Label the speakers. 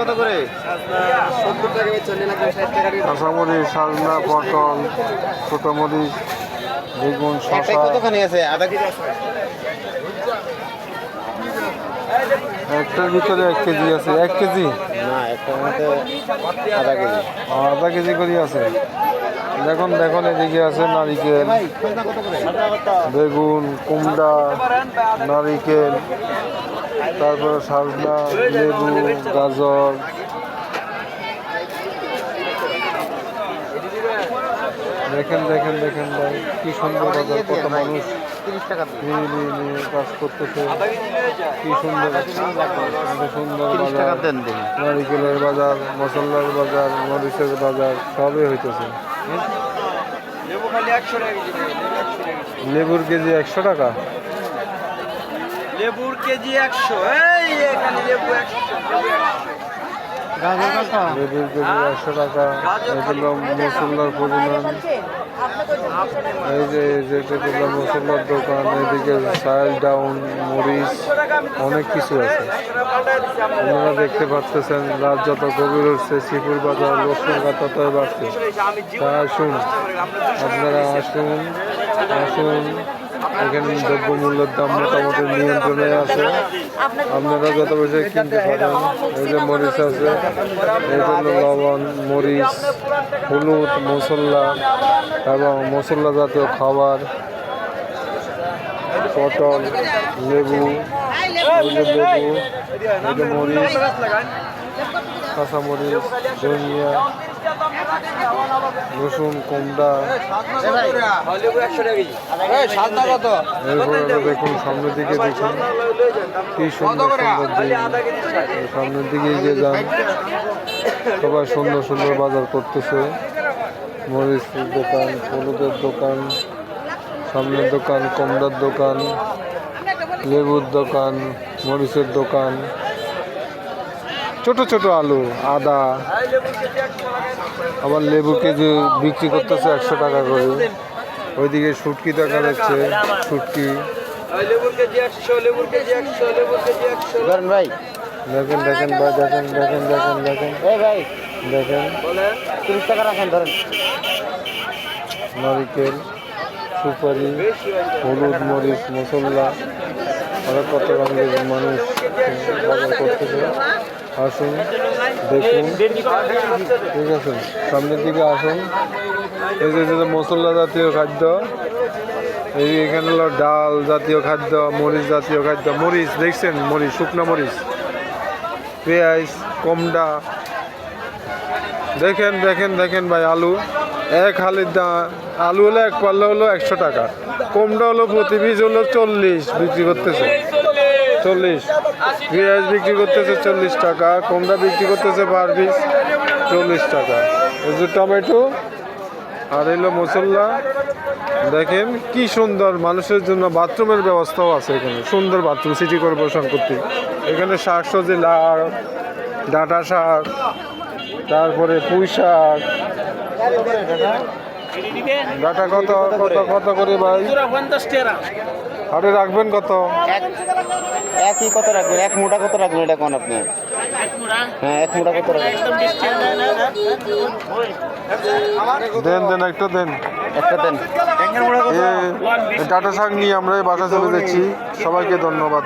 Speaker 1: কত করে?
Speaker 2: কাঁচামরিচ সাজনা পটল ছোটো মরিচ বেগুন শসা।
Speaker 1: কতখানি আছে? আধা কেজি
Speaker 2: একটার ভিতরে এক কেজি আছে। এক কেজি?
Speaker 1: না একটার মধ্যে আধা কেজি।
Speaker 2: আধা কেজি করে আছে। দেখুন দেখুন এদিকে আছে নারিকেল বেগুন কুমড়া নারিকেল তারপরে সাজনা লেবু গাজর দেখেন দেখেন দেখেন ভাই কি সুন্দর বাজার কত মানুষ। নিয়ে নিয়ে নিয়ে কাজ করতেছে। কি সুন্দর সুন্দর বাজার। নারিকেলের বাজার মশলার বাজার মরিচের বাজার সবই হইতেছে। লেবুর কেজি একশো টাকা।
Speaker 3: লেবুর কেজি একশো।
Speaker 2: লেবুর কেজি একশো টাকা এগুলো মশলার পরিমাণ। এই যে যেগুলো মশলার দোকান এদিকে চাল ডাউন মরিচ অনেক কিছু আছে। আপনারা দেখতে পাচ্ছেন রাত যত গভীর হচ্ছে শ্রীপুর বাজার লক্ষ্মীর তত বাড়ছে তা আসুন আপনারা আসুন আসুন। এখানে দ্রব্যমূল্যের দাম মোটামুটি নিয়ন্ত্রণে আছে। আপনারা যত বেশি কিনতে পারেন। এই যে মরিচ আছে এই জন্য লবণ মরিচ হলুদ মশলা এবং মশলা জাতীয় খাবার পটল লেবু লেবু মরিচ কাঁচামরিচ ধনিয়া রসুন কুমড়া। এরপরে দেখুন সামনের দিকে দেখুন। কি সুন্দর সুন্দর সামনের দিকে এগিয়ে যান। সবাই সুন্দর সুন্দর বাজার করতেছে। মরিচের দোকান হলুদের দোকান সামনের দোকান কমলার দোকান লেবুর দোকান মরিচের দোকান। ছোট ছোট আলু আদা আবার লেবু কেজি বিক্রি করতেছে একশো টাকা করে। ওইদিকে শুটকি দেখা যাচ্ছে শুটকি।
Speaker 3: কেজি
Speaker 1: ভাই।
Speaker 2: দেখেন দেখেন ভাই দেখেন দেখেন দেখেন দেখেন।
Speaker 1: ভাই।
Speaker 2: দেখেন।
Speaker 1: তিরিশ টাকা রাখেন ধরেন।
Speaker 2: নারিকেল সুপারি হলুদ মরিচ মশলা। আরও কত রঙের মানুষ আসুন দেখুন ঠিক আছে সামনের দিকে আসুন এই যে মশলা জাতীয় খাদ্য এই এখানে হলো ডাল জাতীয় খাদ্য মরিচ জাতীয় খাদ্য মরিচ দেখছেন মরিচ শুকনো মরিচ পেঁয়াজ কমডা দেখেন দেখেন দেখেন ভাই, আলু। এক হালির দাম আলু হলো এক পাল্লা হলো একশো টাকা। কমটা হলো প্রতি পিস হলো চল্লিশ, বিক্রি করতেছে। চল্লিশ। পেঁয়াজ বিক্রি করতেছে চল্লিশ টাকা কমটা বিক্রি করতেছে পার পিস, চল্লিশ টাকা। এই টমেটো আর এলো মশলা দেখেন কি সুন্দর, মানুষের জন্য বাথরুমের ব্যবস্থাও আছে এখানে। সুন্দর বাথরুম, সিটি কর্পোরেশন করতে এখানে শাক সবজি লাউ, ডাঁটা শাক, তারপরে পুঁই শাক। ডাটা কত কত কত করে ভাই? আরে রাখবেন কত?
Speaker 1: এক একই কত রাখবেন? এক মোটা কত রাখবেন এটা কোন আপনি? হ্যাঁ এক মোটা কত রাখবেন?
Speaker 2: দেন দেন একটা দেন।
Speaker 1: একটা দেন।
Speaker 2: ডাটা শাক নিয়ে আমরা বাসা চলে যাচ্ছি। সবাইকে ধন্যবাদ।